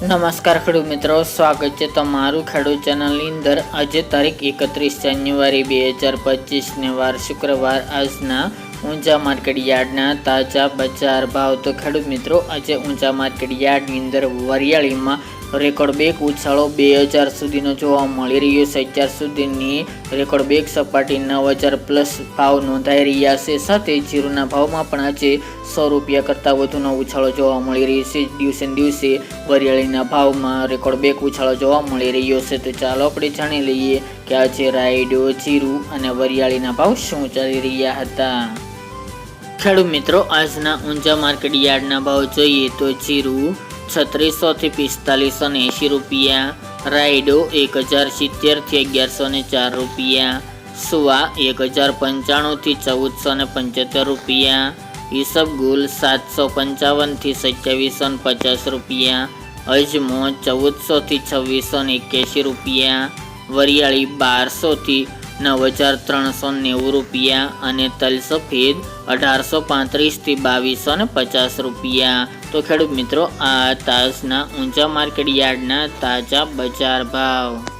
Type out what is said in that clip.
નમસ્કાર ખેડૂત મિત્રો, સ્વાગત છે તમારું ખેડૂત ચેનલની અંદર. આજે તારીખ એકત્રીસ જાન્યુઆરી બે હજાર પચીસને વાર શુક્રવાર. આજના ઊંચા માર્કેટ યાર્ડના તાજા બજાર ભાવ. તો ખેડૂત મિત્રો, આજે ઊંચા માર્કેટ યાર્ડની અંદર વરિયાળીમાં રેકોર્ડ બેક ઉછાળો બે હજાર સુધીનો જોવા મળી રહ્યો છે. અત્યાર સુધીની રેકોર્ડ બેક સપાટી નવ હજાર પ્લસ ભાવ નોંધાઈ રહ્યા છે. સાથે જીરુના ભાવમાં પણ આજે સો રૂપિયા કરતાં વધુનો ઉછાળો જોવા મળી રહ્યો છે. દિવસે દિવસે વરિયાળીના ભાવમાં રેકોર્ડ બેક ઉછાળો જોવા મળી રહ્યો છે. તો ચાલો આપણે જાણી લઈએ કે આજે રાયડો, જીરું અને વરિયાળીના ભાવ શું ચાલી રહ્યા હતા. ખેડૂત મિત્રો, આજના ઊંચા માર્કેટ યાર્ડના ભાવ જોઈએ તો જીરું છત્રીસો થી પિસ્તાલીસો ને એંશી રૂપિયા. રાયડો એક હજાર સિત્તેરથી અગિયારસો ને ચાર રૂપિયા. સુવા એક હજાર પંચાણુંથી ચૌદસો ને પંચોતેર રૂપિયા. ઈસબગુલ સાતસો પંચાવનથી સત્યાવીસો ને પચાસ રૂપિયા. અજમો ચૌદસોથી છવ્વીસો ને એક્યાસી રૂપિયા. વરિયાળી બારસોથી નવ હજાર ત્રણસો નેવું રૂપિયા અને તલ સફેદ અઢારસો પાંત્રીસથી બાવીસો ને પચાસ રૂપિયા. તો ખેડૂત મિત્રો, આ તાજના ઊંચા માર્કેટ યાર્ડના તાજા બજાર ભાવ.